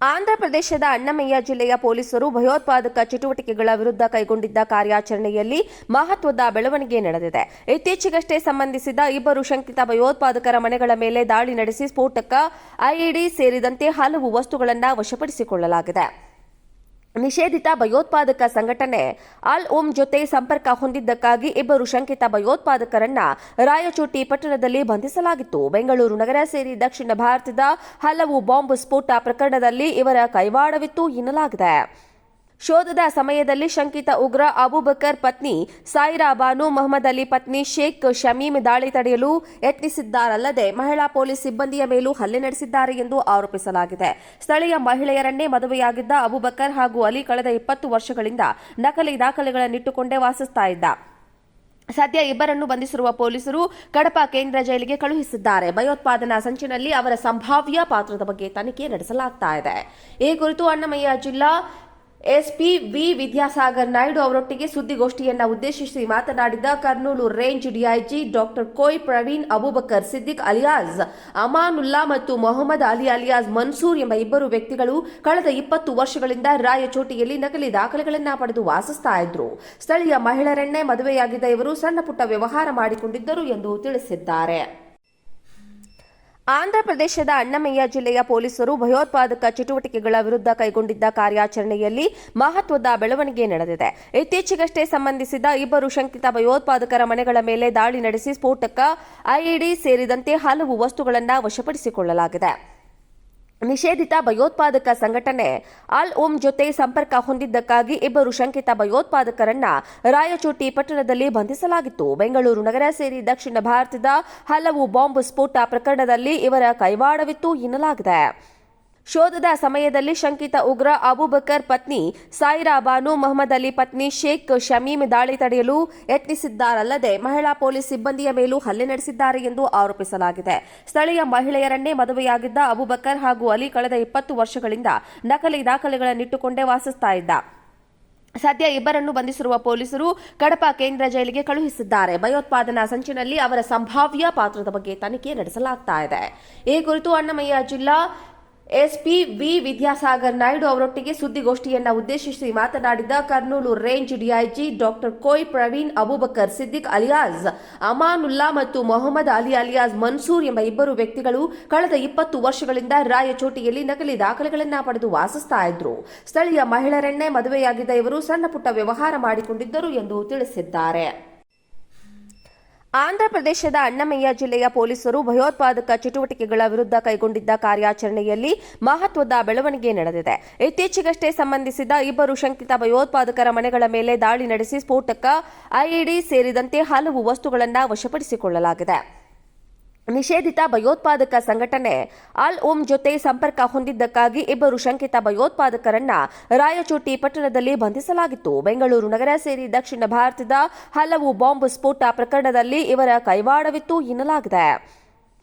ಆಂಧ್ರಪ್ರದೇಶದ ಅಣ್ಣಮಯ್ಯ ಜಿಲ್ಲೆಯ ಪೊಲೀಸರು ಭಯೋತ್ಪಾದಕ ಚಟುವಟಿಕೆಗಳ ವಿರುದ್ಧ ಕೈಗೊಂಡಿದ್ದ ಕಾರ್ಯಾಚರಣೆಯಲ್ಲಿ ಮಹತ್ವದ ಬೆಳವಣಿಗೆ ನಡೆದಿದೆ. ಇತ್ತೀಚೆಗಷ್ಟೇ ಸಂಬಂಧಿಸಿದ ಇಬ್ಬರು ಶಂಕಿತ ಭಯೋತ್ಪಾದಕರ ಮನೆಗಳ ಮೇಲೆ ದಾಳಿ ನಡೆಸಿ ಸ್ಫೋಟಕ ಐಇಡಿ ಸೇರಿದಂತೆ ಹಲವು ವಸ್ತುಗಳನ್ನು ವಶಪಡಿಸಿಕೊಳ್ಳಲಾಗಿದೆ. ನಿಷೇಧಿತ ಭಯೋತ್ಪಾದಕ ಸಂಘಟನೆ ಅಲ್ ಓಂ ಜೊತೆ ಸಂಪರ್ಕ ಹೊಂದಿದ್ದಕ್ಕಾಗಿ ಇಬ್ಬರು ಶಂಕಿತ ಭಯೋತ್ಪಾದಕರನ್ನ ರಾಯಚೋಟಿ ಪಟ್ಟಣದಲ್ಲಿ ಬಂಧಿಸಲಾಗಿತ್ತು. ಬೆಂಗಳೂರು ನಗರ ಸೇರಿ ದಕ್ಷಿಣ ಭಾರತದ ಹಲವು ಬಾಂಬ್ ಸ್ಫೋಟ ಪ್ರಕರಣದಲ್ಲಿ ಇವರ ಕೈವಾಡವಿತ್ತು ಎನ್ನಲಾಗಿದೆ. ಶೋಧದ ಸಮಯದಲ್ಲಿ ಶಂಕಿತ ಉಗ್ರ ಅಬುಬಕರ್ ಪತ್ನಿ ಸಾಯಿರಾ ಬಾನು, ಮೊಹಮ್ಮದ್ ಅಲಿ ಪತ್ನಿ ಶೇಖ್ ಶಮೀಮ್ ದಾಳಿ ತಡೆಯಲು ಯತ್ನಿಸಿದ್ದಾರಲ್ಲದೆ ಮಹಿಳಾ ಪೊಲೀಸ್ ಸಿಬ್ಬಂದಿಯ ಮೇಲೂ ಹಲ್ಲೆ ನಡೆಸಿದ್ದಾರೆ ಎಂದು ಆರೋಪಿಸಲಾಗಿದೆ. ಸ್ಥಳೀಯ ಮಹಿಳೆಯರನ್ನೇ ಮದುವೆಯಾಗಿದ್ದ ಅಬುಬಕರ್ ಹಾಗೂ ಅಲಿ ಕಳೆದ ಇಪ್ಪತ್ತು ವರ್ಷಗಳಿಂದ ನಕಲಿ ದಾಖಲೆಗಳನ್ನಿಟ್ಟುಕೊಂಡೇ ವಾಸಿಸ್ತಾ ಇದ್ದ. ಸದ್ಯ ಇಬ್ಬರನ್ನು ಬಂಧಿಸಿರುವ ಪೊಲೀಸರು ಕಡಪ ಕೇಂದ್ರ ಜೈಲಿಗೆ ಕಳುಹಿಸಿದ್ದಾರೆ. ಭಯೋತ್ಪಾದನಾ ಸಂಚಿನಲ್ಲಿ ಅವರ ಸಂಭಾವ್ಯ ಪಾತ್ರದ ಬಗ್ಗೆ ತನಿಖೆ ನಡೆಸಲಾಗ್ತಾ ಇದೆ. ಈ ಕುರಿತು ಅಣ್ಣಮಯ್ಯ ಜಿಲ್ಲಾ ಎಸ್ಪಿ ವಿ ವಿದ್ಯಾಸಾಗರ್ ನಾಯ್ಡು ಅವರೊಟ್ಟಿಗೆ ಸುದ್ದಿಗೋಷ್ಠಿಯನ್ನ ಉದ್ದೇಶಿಸಿ ಮಾತನಾಡಿದ Kurnool range DIG doctor Koya Praveen Abubakar Siddiq alias Amanulla ಮತ್ತು ಮೊಹಮ್ಮದ್ ಅಲಿ ಅಲಿಯಾಜ್ ಮನ್ಸೂರ್ ಎಂಬ ಇಬ್ಬರು ವ್ಯಕ್ತಿಗಳು ಕಳೆದ ಇಪ್ಪತ್ತು ವರ್ಷಗಳಿಂದ ರಾಯಚೋಟಿಯಲ್ಲಿ ನಕಲಿ ದಾಖಲೆಗಳನ್ನ ಪಡೆದು ವಾಸಿಸ್ತಾ ಇದ್ರು. ಸ್ಥಳೀಯ ಮಹಿಳೆಯರನ್ನೇ ಮದುವೆಯಾಗಿದ್ದ ಇವರು ಸಣ್ಣ ಪುಟ್ಟ ವ್ಯವಹಾರ ಮಾಡಿಕೊಂಡಿದ್ದರು ಎಂದು ತಿಳಿಸಿದ್ದಾರೆ. ಆಂಧ್ರಪ್ರದೇಶದ ಅಣ್ಣಮಯ್ಯ ಜಿಲ್ಲೆಯ ಪೊಲೀಸರು ಭಯೋತ್ಪಾದಕ ಚಟುವಟಿಕೆಗಳ ವಿರುದ್ಧ ಕೈಗೊಂಡಿದ್ದ ಕಾರ್ಯಾಚರಣೆಯಲ್ಲಿ ಮಹತ್ವದ ಬೆಳವಣಿಗೆ ನಡೆದಿದೆ. ಇತ್ತೀಚೆಗಷ್ಟೇ ಸಂಬಂಧಿಸಿದ ಇಬ್ಬರು ಶಂಕಿತ ಭಯೋತ್ಪಾದಕರ ಮನೆಗಳ ಮೇಲೆ ದಾಳಿ ನಡೆಸಿ ಸ್ಫೋಟಕ ಐಇಡಿ ಸೇರಿದಂತೆ ಹಲವು ವಸ್ತುಗಳನ್ನು ವಶಪಡಿಸಿಕೊಳ್ಳಲಾಗಿದೆ. ನಿಷೇಧಿತ ಭಯೋತ್ಪಾದಕ ಸಂಘಟನೆ ಅಲ್ ಓಮ್ ಜೊತೆ ಸಂಪರ್ಕ ಹೊಂದಿದ್ದಕ್ಕಾಗಿ ಇಬ್ಬರು ಶಂಕಿತ ಭಯೋತ್ಪಾದಕರನ್ನ ರಾಯಚೋಟಿ ಪಟ್ಟಣದಲ್ಲಿ ಬಂಧಿಸಲಾಗಿತ್ತು. ಬೆಂಗಳೂರು ನಗರ ಸೇರಿ ದಕ್ಷಿಣ ಭಾರತದ ಹಲವು ಬಾಂಬ್ ಸ್ಫೋಟ ಪ್ರಕರಣದಲ್ಲಿ ಇವರ ಕೈವಾಡವಿತ್ತು ಎನ್ನಲಾಗಿದೆ. ಶೋಧದ ಸಮಯದಲ್ಲಿ ಶಂಕಿತ ಉಗ್ರ ಅಬುಬಕರ್ ಪತ್ನಿ ಸಾಯಿರಾ ಬಾನು ಮೊಹಮ್ಮದ್ ಅಲಿ ಪತ್ನಿ ಶೇಖ್ ಶಮೀಮ್ ದಾಳಿ ತಡೆಯಲು ಯತ್ನಿಸಿದ್ದಾರಲ್ಲದೆ ಮಹಿಳಾ ಪೊಲೀಸ್ ಸಿಬ್ಬಂದಿಯ ಮೇಲೂ ಹಲ್ಲೆ ನಡೆಸಿದ್ದಾರೆ ಎಂದು ಆರೋಪಿಸಲಾಗಿದೆ. ಸ್ಥಳೀಯ ಮಹಿಳೆಯರನ್ನೇ ಮದುವೆಯಾಗಿದ್ದ ಅಬುಬಕರ್ ಹಾಗೂ ಅಲಿ ಕಳೆದ ಇಪ್ಪತ್ತು ವರ್ಷಗಳಿಂದ ನಕಲಿ ದಾಖಲೆಗಳನ್ನಿಟ್ಟುಕೊಂಡೇ ವಾಸಿಸ್ತಾ ಇದ್ದ. ಸದ್ಯ ಇಬ್ಬರನ್ನು ಬಂಧಿಸಿರುವ ಪೊಲೀಸರು ಕಡಪ ಕೇಂದ್ರ ಜೈಲಿಗೆ ಕಳುಹಿಸಿದ್ದಾರೆ. ಭಯೋತ್ಪಾದನಾ ಸಂಚಿನಲ್ಲಿ ಅವರ ಸಂಭಾವ್ಯ ಪಾತ್ರದ ಬಗ್ಗೆ ತನಿಖೆ ನಡೆಸಲಾಗ್ತಾ ಇದೆ. ಈ ಕುರಿತು ಅಣ್ಣಮಯ್ಯ ಜಿಲ್ಲಾ ಎಸ್ಪಿ ವಿ ವಿದ್ಯಾಸಾಗರ್ ನಾಯ್ಡು ಅವರೊಟ್ಟಿಗೆ ಸುದ್ದಿಗೋಷ್ಠಿಯನ್ನ ಉದ್ದೇಶಿಸಿ ಮಾತನಾಡಿದ Kurnool range DIG doctor Koya Praveen, Abubakar Siddiq alias, Amanulla ಮತ್ತು ಮೊಹಮ್ಮದ್ ಅಲಿ ಅಲಿಯಾಜ್ ಮನ್ಸೂರ್ ಎಂಬ ಇಬ್ಬರು ವ್ಯಕ್ತಿಗಳು ಕಳೆದ ಇಪ್ಪತ್ತು ವರ್ಷಗಳಿಂದ ರಾಯಚೋಟಿಯಲ್ಲಿ ನಕಲಿ ದಾಖಲೆಗಳನ್ನ ಪಡೆದು ವಾಸಿಸ್ತಾ ಇದ್ರು. ಸ್ಥಳೀಯ ಮಹಿಳೆಯರನ್ನೇ ಮದುವೆಯಾಗಿದ್ದ ಇವರು ಸಣ್ಣ ಪುಟ್ಟ ವ್ಯವಹಾರ ಮಾಡಿಕೊಂಡಿದ್ದರು ಎಂದು ತಿಳಿಸಿದ್ದಾರೆ. ಆಂಧ್ರಪ್ರದೇಶದ ಅಣ್ಣಮಯ್ಯ ಜಿಲ್ಲೆಯ ಪೊಲೀಸರು ಭಯೋತ್ಪಾದಕ ಚಟುವಟಿಕೆಗಳ ವಿರುದ್ಧ ಕೈಗೊಂಡಿದ್ದ ಕಾರ್ಯಾಚರಣೆಯಲ್ಲಿ ಮಹತ್ವದ ಬೆಳವಣಿಗೆ ನಡೆದಿದೆ. ಇತ್ತೀಚೆಗಷ್ಟೇ ಸಂಬಂಧಿಸಿದ ಇಬ್ಬರು ಶಂಕಿತ ಭಯೋತ್ಪಾದಕರ ಮನೆಗಳ ಮೇಲೆ ದಾಳಿ ನಡೆಸಿ ಸ್ಫೋಟಕ ಐಇಡಿ ಸೇರಿದಂತೆ ಹಲವು ವಸ್ತುಗಳನ್ನು ವಶಪಡಿಸಿಕೊಳ್ಳಲಾಗಿದೆ. ನಿಷೇಧಿತ ಭಯೋತ್ಪಾದಕ ಸಂಘಟನೆ ಅಲ್ ಓಂ ಜೊತೆ ಸಂಪರ್ಕ ಹೊಂದಿದ್ದಕ್ಕಾಗಿ ಇಬ್ಬರು ಶಂಕಿತ ಭಯೋತ್ಪಾದಕರನ್ನ ರಾಯಚೋಟಿ ಪಟ್ಟಣದಲ್ಲಿ ಬಂಧಿಸಲಾಗಿತ್ತು. ಬೆಂಗಳೂರು ನಗರ ಸೇರಿ ದಕ್ಷಿಣ ಭಾರತದ ಹಲವು ಬಾಂಬ್ ಸ್ಫೋಟ ಪ್ರಕರಣದಲ್ಲಿ ಇವರ ಕೈವಾಡವಿತ್ತು ಎನ್ನಲಾಗಿದೆ.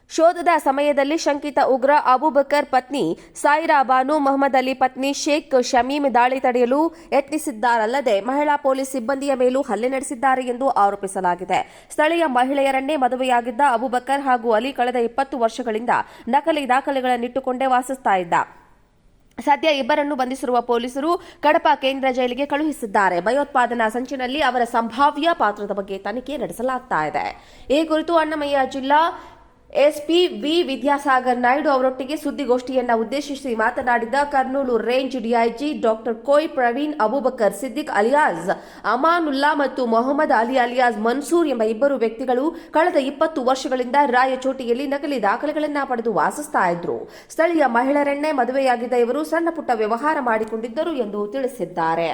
ಶೋಧದ ಸಮಯದಲ್ಲಿ ಶಂಕಿತ ಉಗ್ರ ಅಬುಬಕರ್ ಪತ್ನಿ ಸಾಯಿರಾ ಬಾನು ಮೊಹಮ್ಮದ್ ಅಲಿ ಪತ್ನಿ ಶೇಖ್ ಶಮೀಮ್ ದಾಳಿ ತಡೆಯಲು ಯತ್ನಿಸಿದ್ದಾರಲ್ಲದೆ ಮಹಿಳಾ ಪೊಲೀಸ್ ಸಿಬ್ಬಂದಿಯ ಮೇಲೂ ಹಲ್ಲೆ ನಡೆಸಿದ್ದಾರೆ ಎಂದು ಆರೋಪಿಸಲಾಗಿದೆ. ಸ್ಥಳೀಯ ಮಹಿಳೆಯರನ್ನೇ ಮದುವೆಯಾಗಿದ್ದ ಅಬುಬಕರ್ ಹಾಗೂ ಅಲಿ ಕಳೆದ ಇಪ್ಪತ್ತು ವರ್ಷಗಳಿಂದ ನಕಲಿ ದಾಖಲೆಗಳನ್ನಿಟ್ಟುಕೊಂಡೇ ವಾಸಿಸ್ತಾ ಇದ್ದ. ಸದ್ಯ ಇಬ್ಬರನ್ನು ಬಂಧಿಸಿರುವ ಪೊಲೀಸರು ಕಡಪ ಕೇಂದ್ರ ಜೈಲಿಗೆ ಕಳುಹಿಸಿದ್ದಾರೆ. ಭಯೋತ್ಪಾದನಾ ಸಂಚಿನಲ್ಲಿ ಅವರ ಸಂಭಾವ್ಯ ಪಾತ್ರದ ಬಗ್ಗೆ ತನಿಖೆ ನಡೆಸಲಾಗ್ತಾ ಇದೆ. ಈ ಕುರಿತು ಅಣ್ಣಮಯ್ಯ ಜಿಲ್ಲಾ ಎಸ್ಪಿ ವಿ ವಿದ್ಯಾಸಾಗರ್ ನಾಯ್ಡು ಅವರೊಟ್ಟಿಗೆ ಸುದ್ದಿಗೋಷ್ಠಿಯನ್ನ ಉದ್ದೇಶಿಸಿ ಮಾತನಾಡಿದ Kurnool range DIG doctor Koya Praveen, Abubakar Siddiq alias Amanulla ಮತ್ತು ಮೊಹಮ್ಮದ್ ಅಲಿ ಅಲಿಯಾಜ್ ಮನ್ಸೂರ್ ಎಂಬ ಇಬ್ಬರು ವ್ಯಕ್ತಿಗಳು ಕಳೆದ ಇಪ್ಪತ್ತು ವರ್ಷಗಳಿಂದ ರಾಯಚೋಟಿಯಲ್ಲಿ ನಕಲಿ ದಾಖಲೆಗಳನ್ನು ಪಡೆದು ವಾಸಿಸ್ತಾ ಇದ್ರು. ಸ್ಥಳೀಯ ಮಹಿಳೆಯರನ್ನೇ ಮದುವೆಯಾಗಿದ್ದ ಇವರು ಸಣ್ಣ ಪುಟ್ಟ ವ್ಯವಹಾರ ಮಾಡಿಕೊಂಡಿದ್ದರು ಎಂದು ತಿಳಿಸಿದ್ದಾರೆ.